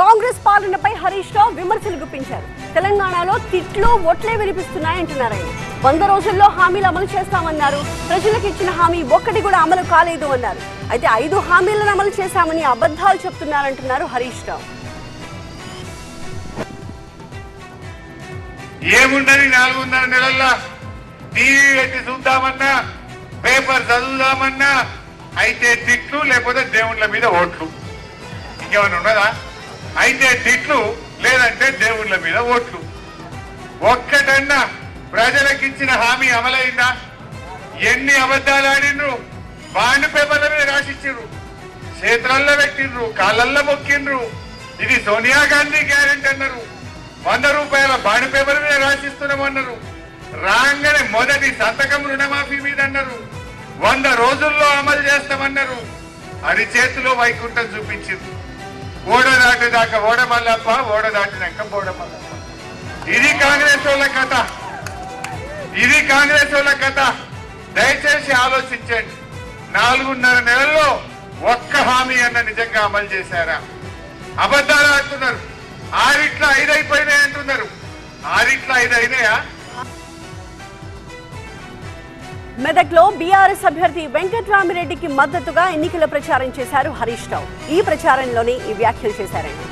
కాంగ్రెస్ పాలనపై హరీష్ రావు విమర్శలు గుప్పించారు. తెలంగాణలో తిట్లు ఒట్లే వినిపిస్తున్నాయంటున్నారు ఆయన వంద రోజుల్లో హామీలు అమలు చేస్తామన్నారు. ప్రజలకు ఇచ్చిన హామీ ఒక్కటి కూడా అమలు కాలేదు అన్నారు. అయితే ఐదు హామీలను అమలు చేశామని అబద్ధాలు చెప్తున్నారంటున్నారు హరీష్ రావు. ఏముండని నాలుగున్నర నెలల్లో టీవీ పెట్టి చూద్దామన్నా పేపర్ చదువుదామన్నా అయితే తిట్లు లేకపోతే దేవుళ్ళ మీద ఓట్లు. ఇంకేమైనా ఉన్నదా? అయితే తిట్లు లేదంటే దేవుళ్ళ మీద ఓట్లు. ఒక్కటన్నా ప్రజలకు ఇచ్చిన హామీ అమలైందా? ఎన్ని అబద్ధాలు ఆడిండ్రు బాండ్ పేపర్ల మీద రాసిచ్చిండ్రు. క్షేత్రాల్లో పెట్టిండ్రు కాళ్ళల్లో మొక్కిండ్రు ఇది సోనియా గాంధీ గ్యారెంటీ అన్నారు. వంద రూపాయల బాండ్ పేపర్ మీద రాసిస్తున్నామన్నారు రాగానే మొదటి సంతకం రుణమాఫీ మీద అన్నారు. వంద రోజుల్లో అమలు చేస్తామన్నారు. అరిచేతిలో వైకుంఠం చూపించింది. ఓడ దాటేదాకా ఓడ మల్లప్ప ఓడ దాటినాక బోడ మల్లప్ప. ఇది కాంగ్రెస్ వాళ్ళ కథ. ఇది కాంగ్రెస్ వాళ్ళ కథ. దయచేసి ఆలోచించండి. నాలుగున్నర నెలల్లో ఒక్క హామీ అన్న నిజంగా అమలు చేశారా? అబద్ధాలు ఆడుతున్నారు. ఆరిట్ల ఐదు అయిపోయినాయి అంటున్నారు. ఆరిట్ల ఐదు అయినాయా మెదక్లో బీఆర్ఎస్ అభ్యర్థి వెంకట్రామిరెడ్డికి మద్దతుగా ఎన్నికల ప్రచారం చేశారు హరీష్ రావు. ఈ ప్రచారంలోనే ఈ వ్యాఖ్యలు చేశారండి.